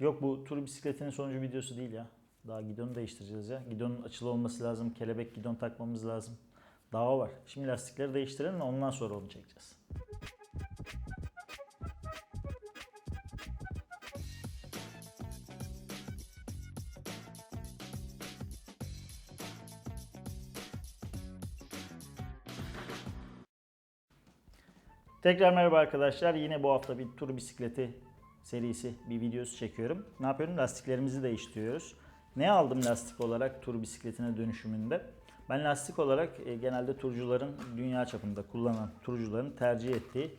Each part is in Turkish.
Yok bu tur bisikletinin sonucu videosu değil ya. Daha gidonu değiştireceğiz ya. Gidonun açılı olması lazım. Kelebek gidon takmamız lazım. Daha var. Şimdi lastikleri değiştirelim de ondan sonra onu çekeceğiz. Tekrar merhaba arkadaşlar. Yine bu hafta bir tur bisikleti serisi bir videosu çekiyorum. Ne yapıyorum? Lastiklerimizi değiştiriyoruz. Ne aldım lastik olarak tur bisikletine dönüşümünde? Ben lastik olarak e, genelde turcuların dünya çapında kullanan turcuların tercih ettiği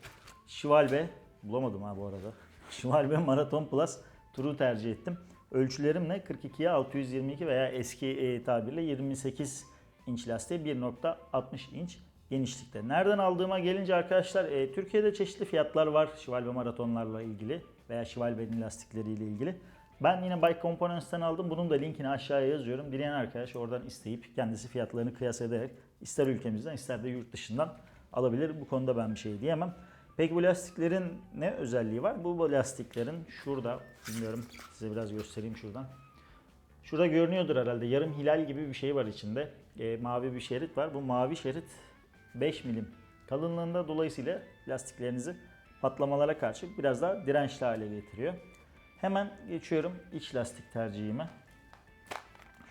Schwalbe bulamadım ha bu arada. Schwalbe Marathon Plus turu tercih ettim. Ölçülerim ne? 42'ye 622 veya eski e, tabirle 28 inç lastiğe 1.60 inç genişlikte. Nereden aldığıma gelince arkadaşlar e, Türkiye'de çeşitli fiyatlar var Schwalbe maratonlarla ilgili veya Schwalbe'nin lastikleriyle ilgili. Ben yine Bike Components'ten aldım. Bunun da linkini aşağıya yazıyorum. Dileyen arkadaş oradan isteyip kendisi fiyatlarını kıyas ederek ister ülkemizden ister de yurt dışından alabilir. Bu konuda ben bir şey diyemem. Peki bu lastiklerin ne özelliği var? Bu lastiklerin şurada bilmiyorum size biraz göstereyim şuradan. Şurada görünüyordur herhalde. Yarım hilal gibi bir şey var içinde. E, mavi bir şerit var. Bu mavi şerit 5 milim kalınlığında dolayısıyla lastiklerinizi patlamalara karşı biraz daha dirençli hale getiriyor. Hemen geçiyorum iç lastik tercihime.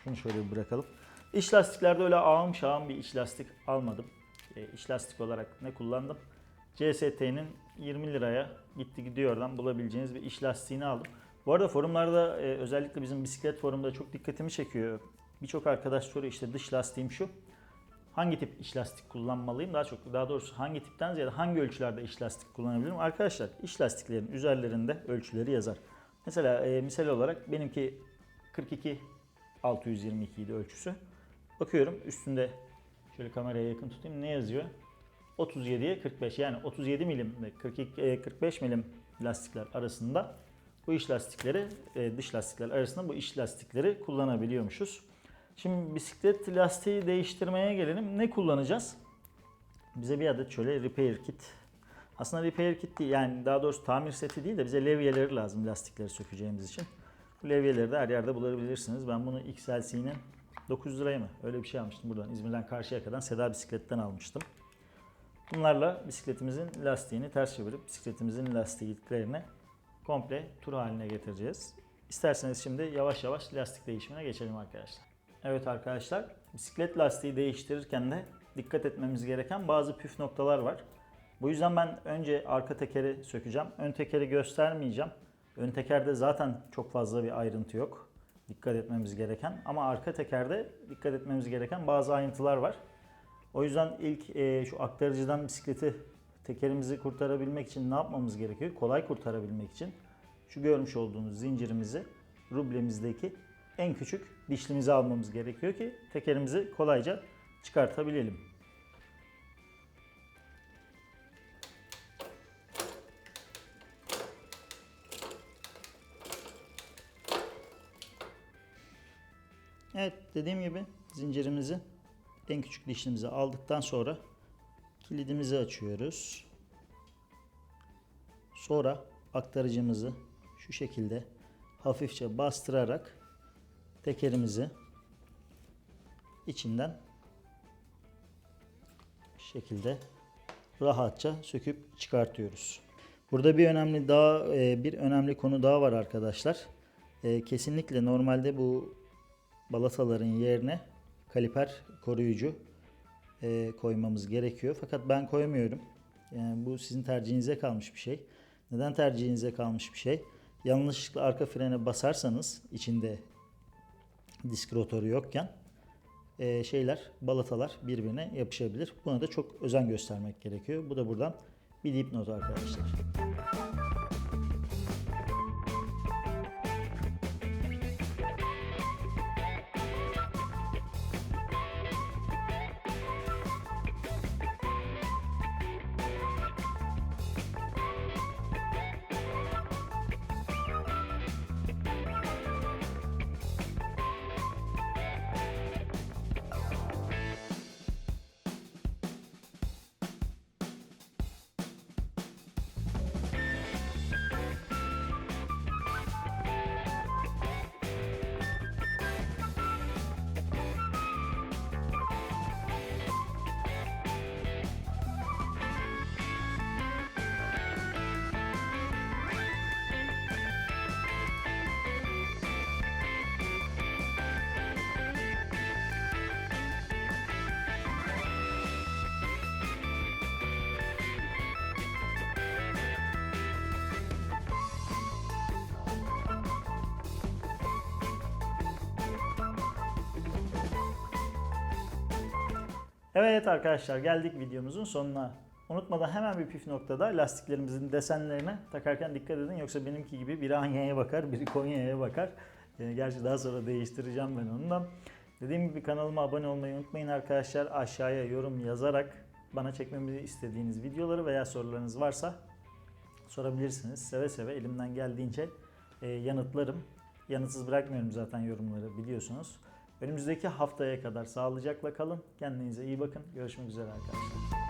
Şunu şöyle bırakalım. İç lastiklerde öyle ağım şağım bir iç lastik almadım. E, iç lastik olarak ne kullandım? CST'nin 20 liraya gitti gidiyordan bulabileceğiniz bir iç lastiğini aldım. Bu arada forumlarda e, özellikle bizim bisiklet forumunda çok dikkatimi çekiyor. Birçok arkadaş soruyor işte dış lastiğim şu. Hangi tip iç lastik kullanmalıyım? Daha çok daha doğrusu hangi tipten ziyade hangi ölçülerde iç lastik kullanabilirim? Arkadaşlar iç lastiklerin üzerlerinde ölçüleri yazar. Mesela e, misal olarak benimki 42 622 idi ölçüsü. Bakıyorum üstünde şöyle kameraya yakın tutayım ne yazıyor? 37'ye 45 yani 37 milim ve 42 e, 45 milim lastikler arasında bu iç lastikleri e, dış lastikler arasında bu iç lastikleri kullanabiliyormuşuz. Şimdi bisiklet lastiği değiştirmeye gelelim. Ne kullanacağız? Bize bir adet şöyle repair kit. Aslında repair kit değil yani daha doğrusu tamir seti değil de bize levyeleri lazım lastikleri sökeceğimiz için. Bu levyeleri de her yerde bulabilirsiniz. Ben bunu XLC'nin 900 liraya mı? Öyle bir şey almıştım buradan. İzmir'den Karşıyaka'dan Seda bisikletten almıştım. Bunlarla bisikletimizin lastiğini ters çevirip bisikletimizin lastiklerini komple tur haline getireceğiz. İsterseniz şimdi yavaş yavaş lastik değişimine geçelim arkadaşlar. Evet arkadaşlar, bisiklet lastiği değiştirirken de dikkat etmemiz gereken bazı püf noktalar var. Bu yüzden ben önce arka tekeri sökeceğim. Ön tekeri göstermeyeceğim. Ön tekerde zaten çok fazla bir ayrıntı yok. Dikkat etmemiz gereken. Ama arka tekerde dikkat etmemiz gereken bazı ayrıntılar var. O yüzden ilk e, şu aktarıcıdan bisikleti tekerimizi kurtarabilmek için ne yapmamız gerekiyor? Kolay kurtarabilmek için şu görmüş olduğunuz zincirimizi rublemizdeki en küçük dişlimizi almamız gerekiyor ki tekerimizi kolayca çıkartabilelim. Evet dediğim gibi zincirimizi en küçük dişlimizi aldıktan sonra kilidimizi açıyoruz. Sonra aktarıcımızı şu şekilde hafifçe bastırarak tekerimizi içinden şekilde rahatça söküp çıkartıyoruz. Burada bir önemli daha e, bir önemli konu daha var arkadaşlar. E, kesinlikle normalde bu balataların yerine kaliper koruyucu e, koymamız gerekiyor. Fakat ben koymuyorum. Yani bu sizin tercihinize kalmış bir şey. Neden tercihinize kalmış bir şey? Yanlışlıkla arka frene basarsanız içinde disk rotoru yokken e, şeyler, balatalar birbirine yapışabilir. Buna da çok özen göstermek gerekiyor. Bu da buradan bir dipnot arkadaşlar. Evet arkadaşlar geldik videomuzun sonuna. Unutmadan hemen bir püf noktada lastiklerimizin desenlerine takarken dikkat edin. Yoksa benimki gibi biri Anya'ya bakar, biri Konya'ya bakar. Ee, gerçi daha sonra değiştireceğim ben onu da. Dediğim gibi kanalıma abone olmayı unutmayın arkadaşlar. Aşağıya yorum yazarak bana çekmemi istediğiniz videoları veya sorularınız varsa sorabilirsiniz. Seve seve elimden geldiğince e, yanıtlarım. Yanıtsız bırakmıyorum zaten yorumları biliyorsunuz. Önümüzdeki haftaya kadar sağlıcakla kalın. Kendinize iyi bakın. Görüşmek üzere arkadaşlar.